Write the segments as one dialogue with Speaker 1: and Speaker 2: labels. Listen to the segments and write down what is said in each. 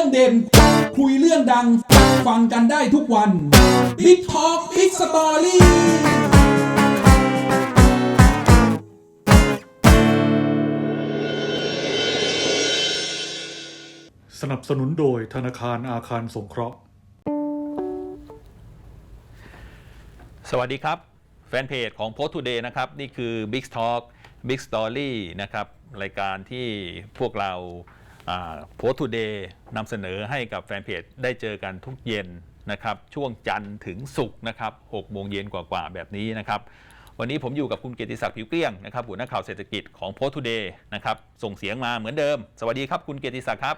Speaker 1: รื่องเด่น คุยเรื่องดัง ฟังกันได้ทุกวัน Big Talk Big Story
Speaker 2: สนับสนุนโดยธนาคารอาคารสงเคราะห์
Speaker 3: สวัสดีครับ แฟนเพจของ Post Today นะครับ นี่คือ Big Talk Big Story นะครับ รายการที่พวกเรา อ่า Post Today นำเสนอให้กับแฟนเพจได้เจอกันทุกเย็นนะครับ ช่วงจันทร์ถึงศุกร์นะครับ6โมงเย็นกว่าๆแบบนี้นะครับ วันนี้ผมอยู่กับคุณเกียรติศักดิ์ผิวเกลี้ยงนะครับหัวหน้าข่าวเศรษฐกิจของ Post Today นะครับ ส่งเสียงมาเหมือนเดิม สวัสดีครับคุณเกียรติศักดิ์ครับ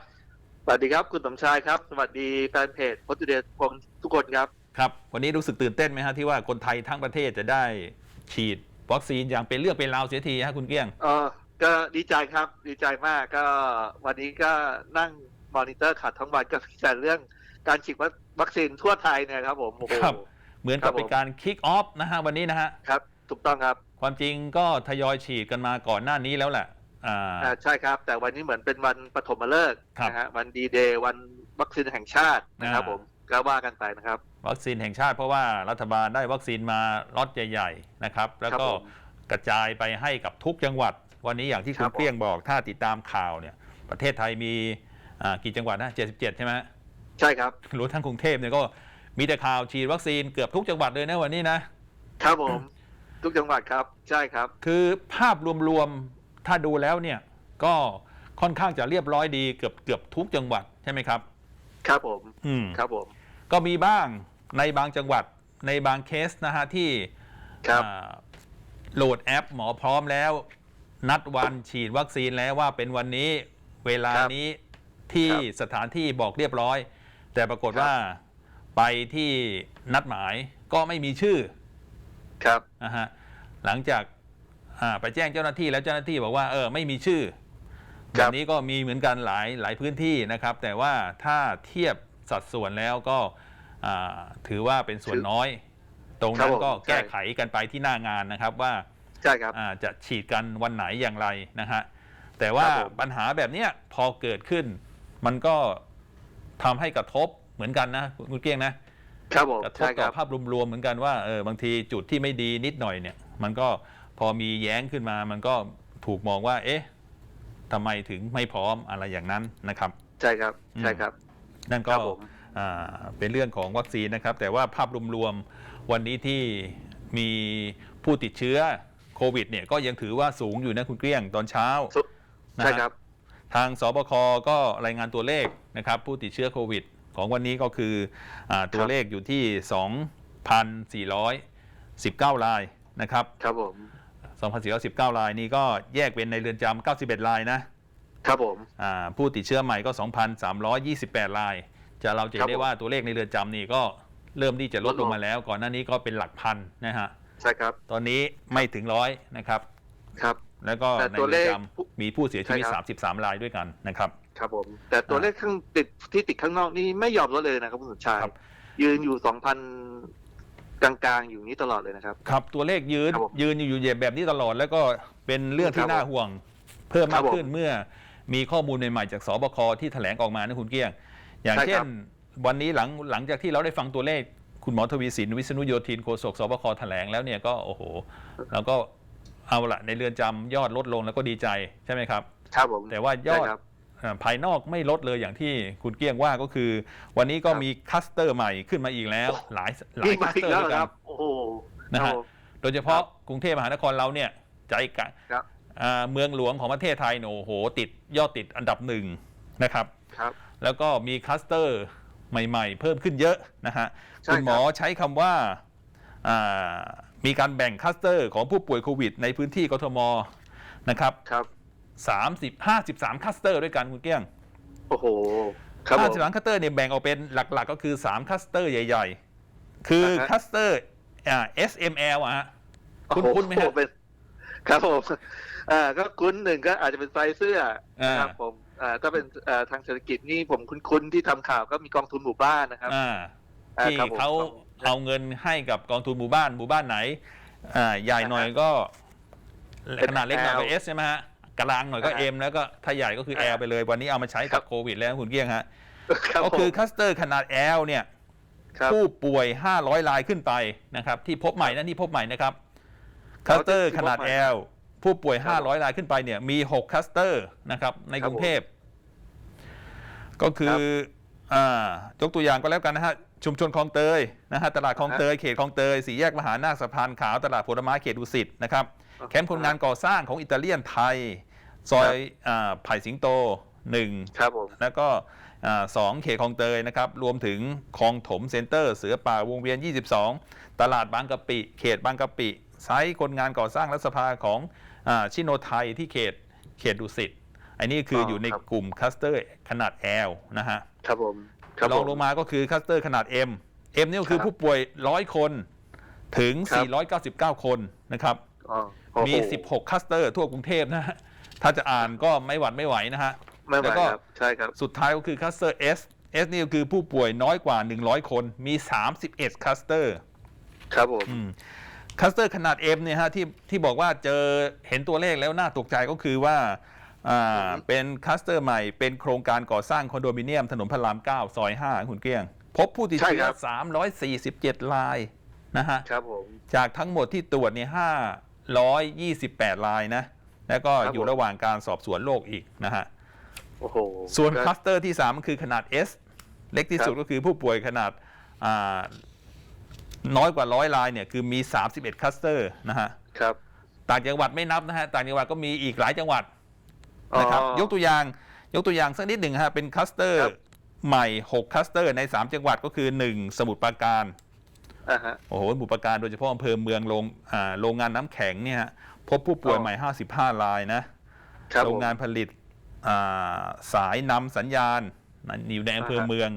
Speaker 4: สวัสดีครับคุณสมชายครับ สวัสดีแฟนเพจโพสต์เดย์ทุกคนครับ
Speaker 3: ครับ วันนี้รู้สึกตื่นเต้นไหมฮะที่ว่าคนไทยทั้งประเทศจะได้ฉีดวัคซีนอย่างเป็นเรื่องเป็นราวเสียทีฮะคุณเกี้ยง
Speaker 4: เออ ก็ดีใจครับ ดีใจมากก็วันนี้ก็นั่งมอนิเตอร์ขัดทั้งวันก็มีแต่เรื่องการฉีดวัคซีนทั่วไทยเนี่ยครับผมโอ้โห
Speaker 3: ครับ เหมือนกับ
Speaker 4: ครับผม
Speaker 3: เป็นการคิกออฟนะฮะวันนี้นะฮะ
Speaker 4: ครับ ถูกต้องครับ
Speaker 3: ความจริงก็ทยอยฉีดกันมาก่อนหน้านี้แล้วแหละอ่า
Speaker 4: อ่าใช่ครับ แต่วันนี้เหมือนเป็นวันปฐมฤกษ์
Speaker 3: ครับ
Speaker 4: นะฮะวันดีเดย์วันวัคซีนแห่งชาตินะครับ
Speaker 3: อ่า
Speaker 4: ผมก็ว่ากันไปนะครับ
Speaker 3: วัคซีนแห่งชาติเพราะว่ารัฐบาลได้วัคซีนมาล็อตใหญ่ ๆ นะครับ แล้วก็
Speaker 4: ครับผม
Speaker 3: กระจายไปให้กับทุกจังหวัด วันนี้อย่างที่
Speaker 4: ค
Speaker 3: คุ
Speaker 4: รั
Speaker 3: ณ
Speaker 4: บผม
Speaker 3: เกลี้ยงบอกถ้าติดตามข่าวเนี่ยประเทศไทยมีอ่ากี่จังหวัดนะ 77 ใช่ไหม
Speaker 4: ใช่ครับ
Speaker 3: รู้ทั้งกรุงเทพเนี่ยก็มีแต่ข่าวฉีดวัคซีนเกือบทุกจังหวัดเลยนะวันนี้นะ
Speaker 4: ครับผม ทุกจังหวัดครับใช่ครับ
Speaker 3: คือภาพรวมๆถ้าดูแล้วเนี่ยก็ค่อนข้างจะเรียบร้อยดีเกือบเกือบทุกจังหวัดใช่ไหมครับ
Speaker 4: ครับผม
Speaker 3: อืม
Speaker 4: ครับผม
Speaker 3: ก็มีบ้างในบางจังหวัดในบางเคสนะฮะที่
Speaker 4: ครับ
Speaker 3: อ่าโหลดแอปหมอพร้อมแล้ว นัดวันฉีดวัคซีนแล้วว่าเป็นวันนี้เวลา
Speaker 4: ครับ
Speaker 3: นี้ที่
Speaker 4: ครับ
Speaker 3: สถานที่บอกเรียบร้อย แต่ปรากฏ
Speaker 4: ครับ
Speaker 3: ว่าไปที่นัดหมายก็ไม่มีชื่อ
Speaker 4: ครับ
Speaker 3: นะฮะหลังจากอ่าไปแจ้งเจ้าหน้าที่แล้วเจ้าหน้าที่บอกว่าเออไม่มีชื่อ
Speaker 4: ค
Speaker 3: แบ
Speaker 4: รับบ
Speaker 3: นี้ก็มีเหมือนกันหลายหลายพื้นที่นะครับ แต่ว่าถ้าเทียบสัดส่วนแล้วก็อ่าถือว่าเป็นส่วนน้อย ตรงนั้น
Speaker 4: ครับผม
Speaker 3: ก็แก้
Speaker 4: ใช่
Speaker 3: ไขกันไปที่หน้างานนะครับว่า
Speaker 4: ใช่ครับ
Speaker 3: อ่าจะฉีดกันวันไหนอย่างไรนะฮะแต่ว่า
Speaker 4: ครับผม
Speaker 3: ปัญหาแบบเนี้ยพอเกิดขึ้น มันก็ทำให้กระทบเหมือนกันนะคุณเกี้ยงนะ
Speaker 4: ครับผม
Speaker 3: กระทบ
Speaker 4: ใช่ค
Speaker 3: ต่อ
Speaker 4: รับ
Speaker 3: ภาพรวมๆเหมือนกันว่าเออบางทีจุดที่ไม่ดีนิดหน่อยเนี่ย มันก็พอมีแย้งขึ้นมา มันก็ถูกมองว่า เอ๊ะทำไมถึงไม่พร้อมอะไรอย่างนั้นนะครับ
Speaker 4: ใช่ครับ
Speaker 3: อืม
Speaker 4: ใช่ครับ
Speaker 3: นั่นก็
Speaker 4: ครับผม
Speaker 3: อ่าเป็นเรื่องของวัคซีนนะครับ แต่ว่าภาพรวมๆวันนี้ที่มีผู้ติดเชื้อ โควิดเนี่ยก็ยังถือว่าสูงอยู่นะคุณเกลี้ยงตอนเช้า
Speaker 4: สุ
Speaker 3: นะ
Speaker 4: ใช่
Speaker 3: ฮะ
Speaker 4: ครับ
Speaker 3: ทางสบคก็รายงานตัวเลขนะครับ ผู้ติดเชื้อโควิด ของวันนี้ก็คืออาตัวเลขอยู่ที่ 2,419รายนะครับ
Speaker 4: ครับผม
Speaker 3: 2,419รายนี้ก็แยกเป็นในเรือนจำ91รายนะครับ
Speaker 4: ผม
Speaker 3: อ่าผู้ติดเชื้อใหม่ก็ 2,328ราย จะเราจะเห็นได้
Speaker 4: ครับผม
Speaker 3: ว่าตัวเลขในเรือนจำนี่ก็เริ่มที่จะลด
Speaker 4: ลด
Speaker 3: ล
Speaker 4: ล
Speaker 3: ง
Speaker 4: ง
Speaker 3: มาแล้ว ก่อนหน้านี้ก็เป็นหลักพันนะฮะ
Speaker 4: ใช่ครับ
Speaker 3: ตอนนี้ไม่ถึงร้อยนะครับ
Speaker 4: ครับ
Speaker 3: แล้วก็
Speaker 4: แต่
Speaker 3: ใน
Speaker 4: ตัว
Speaker 3: เรื
Speaker 4: เล
Speaker 3: อน
Speaker 4: ข
Speaker 3: จำมีผู้เสียชีวิต
Speaker 4: ใช่ครับ
Speaker 3: 33 รายด้วยกันนะครับ
Speaker 4: ครับผม แต่ตัวเลขข้างติดที่ติดข้างนอกนี่ไม่ยอมลดเลยนะครับคุณสมชาย
Speaker 3: ครับ
Speaker 4: ยืนอยู่สองพันกลางๆ อยู่นี้ตลอดเลยนะครับ
Speaker 3: ครับตัวเลขยืน
Speaker 4: ครับผม
Speaker 3: ยืนอยู่แบบนี้ตลอด แล้วก็เป็นเรื่องที่
Speaker 4: ครับ
Speaker 3: น่าห่วง เพิ่ม
Speaker 4: ครั
Speaker 3: มา
Speaker 4: บ
Speaker 3: ก
Speaker 4: ผม
Speaker 3: ขึ้นเมื่อมีข้อมูลใหม่ๆจากสบคที่แถลงออกมานะคุณเกี้ยง อย่าง
Speaker 4: ใช่
Speaker 3: เช่
Speaker 4: ครั
Speaker 3: น
Speaker 4: บ
Speaker 3: วันนี้หลังหลังจากที่เราได้ฟังตัวเลข คุณหมอทวีสินวิษณุโยธินโฆษกสบคแถลงแล้วเนี่ยก็โอ้โห แล้วก็เอาละในเรือนจำยอดลดลงแล้วก็ดีใจใช่ไหมครับ
Speaker 4: ครับผม
Speaker 3: แต่ว่ายอด
Speaker 4: ใช่ครับ
Speaker 3: อ่าภายนอกไม่ลดเลยอย่างที่คุณเกี้ยงว่าก็คือ วันนี้ก็
Speaker 4: ครับ
Speaker 3: มีคลัสเตอร์ใหม่ขึ้นมาอีกแล้ว หลายหลาย
Speaker 4: นี่
Speaker 3: คลั
Speaker 4: มา
Speaker 3: ส
Speaker 4: อี
Speaker 3: เต
Speaker 4: ก
Speaker 3: อร์
Speaker 4: แล้ว
Speaker 3: ด้วย
Speaker 4: เหรอ
Speaker 3: กั
Speaker 4: คนรับโอ้โห
Speaker 3: นะฮะ
Speaker 4: ครับผม
Speaker 3: โดยเฉพาะกรุงเทพมหานครเราเนี่ยใจกลาง
Speaker 4: ครับ
Speaker 3: อ่าเมืองหลวงของประเทศไทยเนี่ยโอ้โห ติดยอดติดอันดับหนึ่งนะครับ
Speaker 4: ครับ
Speaker 3: แล้วก็มีคลัสเตอร์ ใหม่ๆ เพิ่มขึ้นเยอะนะฮะ
Speaker 4: ใช่
Speaker 3: คุณหมอ
Speaker 4: ครับ
Speaker 3: ใช้คำว่าอ่ามีการแบ่งคลัสเตอร์ของผู้ป่วยโควิด ในพื้นที่กทมนะครับ
Speaker 4: ครับ
Speaker 3: 30 53คลัสเตอร์ด้วยกันคุณเกี้ยง
Speaker 4: โอ้โหครับผม
Speaker 3: 53คลัสเตอร์เนี่ยแบ่งออกเป็นหลักๆ ก็คือ 3คลัสเตอร์ใหญ่ ๆ คือ
Speaker 4: อ่าฮะ
Speaker 3: คลัสเตอร์อ่า SML อะฮะ คุณคุณไหม
Speaker 4: โอ้
Speaker 3: ฮะ
Speaker 4: โเป็นครับผมอ่าก็คุ้นหนึ่งก็อาจจะเป็นไฟเสื้อ
Speaker 3: อ่า
Speaker 4: นะครับผมอ่าถ้าเป็นอ่าทางเศรษฐกิจนี่ผมคุ้นๆที่ทำข่าวก็มีกองทุนหมู่บ้านนะครับ
Speaker 3: อ่า
Speaker 4: อ่า
Speaker 3: ที่
Speaker 4: ครับผม
Speaker 3: เขาเอาเงินให้กับกองทุนหมู่บ้านหมู่บ้านไหนอ่าใหญ่หน่อยก็
Speaker 4: เป็น
Speaker 3: ขนาดเล็กหน่อยก็
Speaker 4: L
Speaker 3: เอสใช่ไหมฮะกลางหน่อยก็
Speaker 4: อ่าฮะ
Speaker 3: เอ็มแล้วก็ถ้าใหญ่ก็คือแอ
Speaker 4: อ่า
Speaker 3: ลไปเลยวันนี้เอามาใช้
Speaker 4: ครั
Speaker 3: กับบโควิดแล้วคุณเกี้ยงฮะ
Speaker 4: ครับ
Speaker 3: ก็คือ
Speaker 4: ผม
Speaker 3: คัสเตอร์ขนาด L เนี่ย
Speaker 4: ครับ
Speaker 3: ผู้ป่วย 500รายขึ้นไปนะครับ ที่พบใหม่นะนี่พบใหม่นะครับคัสเตอร์ขนาด L ผู้ป่วย
Speaker 4: ครับ
Speaker 3: 500 รายขึ้นไปเนี่ยมี 6คัสเตอร์นะครับใน
Speaker 4: ครั
Speaker 3: ก
Speaker 4: บ
Speaker 3: รุงเทพ ก็คืออ่ายกตัวอย่างก็แล้วกันนะฮะชุมชนคลองเตยนะฮะตลาดคลองเตยเขตคลองเตยสี่แยกมหานาคสะพานขาวตลาดผลไม้เขตดุสิตนะครับแคมป์คนงานก่อสร้างของอิตาเลียนไทย ซอยอ่าไผ่สิงโตหนึ่ง
Speaker 4: ครับผม
Speaker 3: แล้วก็อ่าสองเขตคลองเตยนะครับ รวมถึงคลองถมเซ็นเตอร์ เสือป่าวงเวียน 22 ตลาดบางกะปิ เขตบางกะปิไซต์คนงานก่อสร้างรัฐสภาของอา ชิโนไทยที่เขตเขตดุสิตอันนี้คืออ
Speaker 4: อ
Speaker 3: อยู่ใน
Speaker 4: ครับ
Speaker 3: กลุ่มคัสเตอร์ขนาด L นะฮะ
Speaker 4: ครับผมครับ
Speaker 3: ลอง
Speaker 4: ผม
Speaker 3: ลงมาก็คือคัสเตอร์ขนาด M M นี่ก็คือ
Speaker 4: ครับ
Speaker 3: ผู้ป่วย100คนถึง
Speaker 4: ครับ
Speaker 3: 499 คนนะครับ
Speaker 4: อ๋อโอ้โห
Speaker 3: มี 16 คัสเตอร์ทั่วกรุงเทพนะฮะ ถ้าจะอ่านก็ไม่หวัดไม่ไหวนะฮะ
Speaker 4: ไม่ไหว
Speaker 3: แล้วก็
Speaker 4: ครับ ใช่ครับ
Speaker 3: สุดท้ายก็คือคัสเตอร์ S S นี่ก็คือผู้ป่วยน้อยกว่า 100 คน มี 31 คัสเตอร์
Speaker 4: ครับผม
Speaker 3: คัสเตอร์ขนาด M เนี่ยฮะที่ที่บอกว่าเจอเห็นตัวเลขแล้วน่าตกใจก็คือว่าอ่าเป็นคัสเตอร์ใหม่เป็นโครงการก่อสร้างคอนโดมิเนียมถนนพระราม 9 ซอย 5 คุณเกลี้ยง พบผู้ติดเชื้อ 347 รายนะฮะ
Speaker 4: ครับผม
Speaker 3: จากทั้งหมดที่ตรวจเนี่ย528 รายนะ แล้วก็
Speaker 4: ครับ
Speaker 3: อยู่
Speaker 4: ผม
Speaker 3: ระหว่างการสอบสวนโรคอีกนะฮะ
Speaker 4: โอ้โห
Speaker 3: ส่วน
Speaker 4: ก็
Speaker 3: คลัสเตอร์ที่ 3 คือขนาด S เล็กที่สุด
Speaker 4: ครับ
Speaker 3: ก็คือผู้ป่วยขนาดอ่า น้อยกว่าร้อยรายเนี่ยคือมี 31คลัสเตอร์นะฮะ
Speaker 4: ครับ
Speaker 3: ต่างจังหวัดไม่นับนะฮะต่างจังหวัดก็มีอีกหลายจังหวัดนะครับ
Speaker 4: อ๋อย
Speaker 3: กตัวอย่างยกตัวอย่างสักนิดหนึ่งฮะเป็นคลัสเตอร์
Speaker 4: ครับ
Speaker 3: ใหม่ 6คลัสเตอร์ใน 3 จังหวัดก็คือ 1 สมุทรปราการ
Speaker 4: อ่าฮะ
Speaker 3: โอ้โหสมุทรปราการโดยเฉพาะอำเภอเมืองโรงอ่าโรงงานน้ำแข็งเนี่ยฮะพบผู้ป่วย
Speaker 4: อ๋อ
Speaker 3: ใหม่ 55รายนะ
Speaker 4: ครับ
Speaker 3: โร
Speaker 4: ผ
Speaker 3: ง
Speaker 4: ม
Speaker 3: งานผลิตอ่าสายนำสัญญาณนั่นอยู่ในอำเภอ
Speaker 4: อ่าฮะ
Speaker 3: เมือง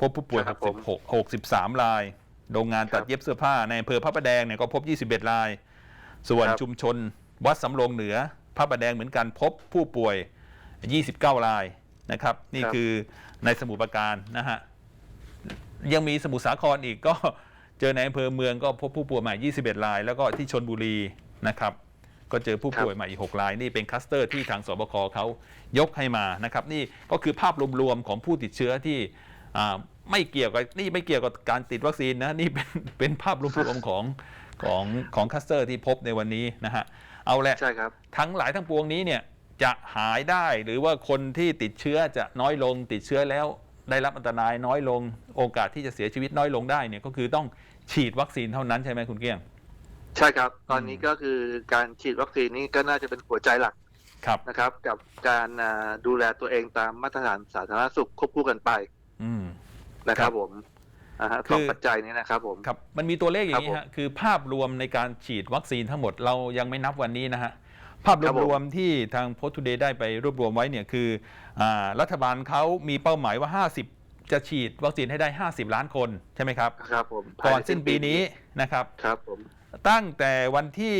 Speaker 3: พบผู้ป่วย
Speaker 4: ครับผม
Speaker 3: 66 63ราย โรงงานตัด
Speaker 4: ครับ
Speaker 3: เย็บเสื้อผ้าในอำเภอพระประแดงเนี่ยก็พบ 21 ราย ส่วน
Speaker 4: ครับ
Speaker 3: ชุมชนวัดสำโรงเหนือพระประแดงเหมือนกันพบผู้ป่วย 29 รายนะครับ นี่
Speaker 4: ครับ
Speaker 3: คือในสมุทรปราการนะฮะ ยังมีสมุทรสาครอีกก็ เจอในอำเภอเมืองก็พบผู้ป่วยใหม่ 21 ราย แล้วก็ที่ชนบุรีนะครับ ก็เจอผู้ป่วยใหม่อีก 6 ราย นี่เป็นคลัสเตอร์ที่ทางสบคเขายกให้มานะครับ นี่ก็คือภาพรวมๆของผู้ติดเชื้อที่อ่า ไม่เกี่ยวกับนี่ไม่เกี่ยวกับการติดวัคซีนนะนี่เป็นเป็นภาพรวมๆของของของคลัสเตอร์ที่พบในวันนี้นะฮะเอาแหละ
Speaker 4: ใช่ครับ
Speaker 3: ทั้งหลายทั้งปวงนี้เนี่ยจะหายได้หรือว่าคนที่ติดเชื้อจะน้อยลงติดเชื้อแล้วได้รับอันตรายน้อยลงโอกาสที่จะเสียชีวิตน้อยลงได้เนี่ยก็คือต้องฉีดวัคซีนเท่านั้นใช่ไหมคุณเกี้ยง
Speaker 4: ใช่ครับ ตอนนี้ก็คือการฉีดวัคซีนนี่ก็น่าจะเป็นหัวใจหลัก
Speaker 3: ครับ
Speaker 4: นะครับ กับการอ่าดูแลตัวเองตามมาตรฐานสาธารณสุขควบคู่กันไป
Speaker 3: อืม
Speaker 4: นะค
Speaker 3: ครั
Speaker 4: รับบผมอ่าฮะ
Speaker 3: คือ
Speaker 4: สองปัจจัยนี้นะครับผม
Speaker 3: ครับมันมีตัวเลขอย่างนี้
Speaker 4: ครับ
Speaker 3: ฮะคือภาพรวมในการฉีดวัคซีนทั้งหมดเรายังไม่นับวันนี้นะฮะภาพ
Speaker 4: ครับผม
Speaker 3: รวมๆที่ทางโพสต์ทูเดย์ได้ไปรวบรวมไว้เนี่ยคืออารัฐบาลเขามีเป้าหมายว่า 50 จะฉีดวัคซีนให้ได้ 50 ล้านคนใช่ไหมครับ
Speaker 4: ครับผม
Speaker 3: ก่อนสิ้นปีนี้นะครับ
Speaker 4: ครับผม
Speaker 3: ตั้งแต่วันที่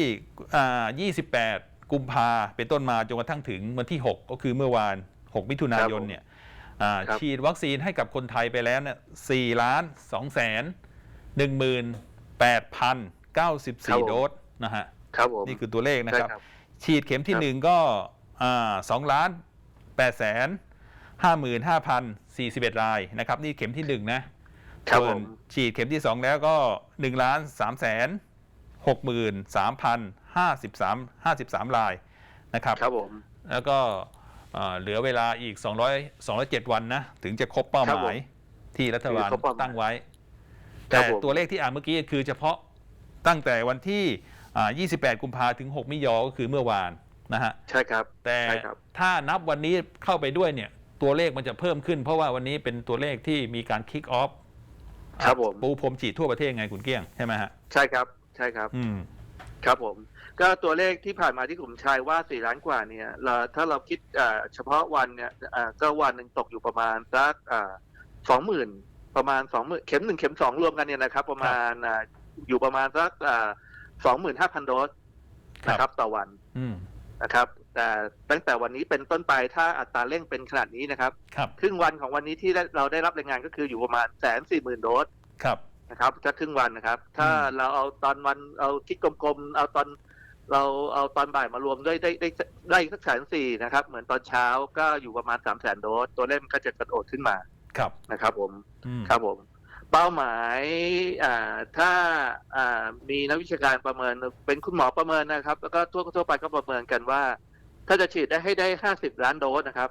Speaker 3: อ่า28 กุมภาเป็นต้นมาจนกระทั่งถึงวันที่ 6 ก็คือเมื่อวาน 6 มิถุนายนเนี่ยอ่า
Speaker 4: ครับ
Speaker 3: ฉีดวัคซีนให้กับคนไทยไปแล้วเนี่ย4ล้าน2แสน18,094โดสนะฮะ
Speaker 4: ครับผม
Speaker 3: นี่คือตัวเลขนะ
Speaker 4: ใช่
Speaker 3: ครับ
Speaker 4: ครับ
Speaker 3: ฉีดเข็มที่
Speaker 4: ครับ
Speaker 3: 1ก็2ล้าน8แสน55,041รายนะครับ นี่เข็มที่1นะครับส่ว
Speaker 4: ผ
Speaker 3: น
Speaker 4: ม
Speaker 3: ฉีดเข็มที่2แล้วก็1ล้าน3แสน63,053 53รายนะครับ
Speaker 4: ครับผม
Speaker 3: แล้วก็ เอ่อเหลือเวลาอีก 200 207 วันนะ ถึงจะครบเป้าห
Speaker 4: ครับ
Speaker 3: มา
Speaker 4: ผ
Speaker 3: ย
Speaker 4: ม
Speaker 3: ที่รัฐบาล
Speaker 4: ถึงจะครบเป้าหมาย
Speaker 3: ตั้งไว้
Speaker 4: ครั
Speaker 3: แต่
Speaker 4: บผม
Speaker 3: ตัวเลขที่อ่านเมื่อกี้คือเฉพาะตั้งแต่วันที่อ่า28 กุมภาถึง 6 มิยอก็คือเมื่อวานนะฮะ
Speaker 4: ใช่ครับ
Speaker 3: แต่
Speaker 4: ใช่ครับ
Speaker 3: ถ้านับวันนี้เข้าไปด้วยเนี่ย ตัวเลขมันจะเพิ่มขึ้น เพราะว่าวันนี้เป็นตัวเลขที่มีการคิกออฟ
Speaker 4: ครับผม
Speaker 3: ปูพรมฉีดทั่วประเทศไงคุณเกี้ยงใช่ไหมฮะ
Speaker 4: ใช่ครับ ใช่ครับ
Speaker 3: อืม
Speaker 4: ครับผม ก็ตัวเลขที่ผ่านมาที่ผมชายว่าสี่ล้านกว่าเนี่ยเราถ้าเราคิดอ่าเฉพาะวันเนี่ยอ่าก็วันหนึ่งตกอยู่ประมาณสักสองหมื่นประมาณสองหมื่นเข็มหนึ่งเข็มสองรวมกันเนี่ยนะครับ ประมาณอ่าอยู่ประมาณสักสองหมื่นห้าพันโดส
Speaker 3: ครับ
Speaker 4: นะครับ ต่อวัน
Speaker 3: อืม
Speaker 4: นะครับแต่ตั้งแต่วันนี้เป็นต้นไปถ้าอัตราเร่งเป็นขนาดนี้นะครับ
Speaker 3: ครับ
Speaker 4: ครึ่งวันของวันนี้ที่ได้เราได้รับรายงานก็คืออยู่ประมาณแสนสี่หมื่นโดส
Speaker 3: ครับ
Speaker 4: นะครับถ้าครึ่งวันนะครับ ถ้า
Speaker 3: อืม
Speaker 4: เราเอาตอนวันเอาคิดกลมๆเอาตอน เราเอาตอนบ่ายมารวมด้วยได้ได้ได้สักแสนสี่นะครับ เหมือนตอนเช้าก็อยู่ประมาณสามแสนโดส ตัวเลขมันก็จะกระโดดขึ้นมา
Speaker 3: ครับ
Speaker 4: นะครับผม
Speaker 3: อืม
Speaker 4: ครับผม เป้าหมายอ่าถ้าอ่ามีนักวิชาการประเมินเป็นคุณหมอประเมินนะครับ แล้วก็ทั่วทั่วไปก็ประเมินกันว่า ถ้าจะฉีดได้ให้ได้ห้าสิบล้านโดสนะครับ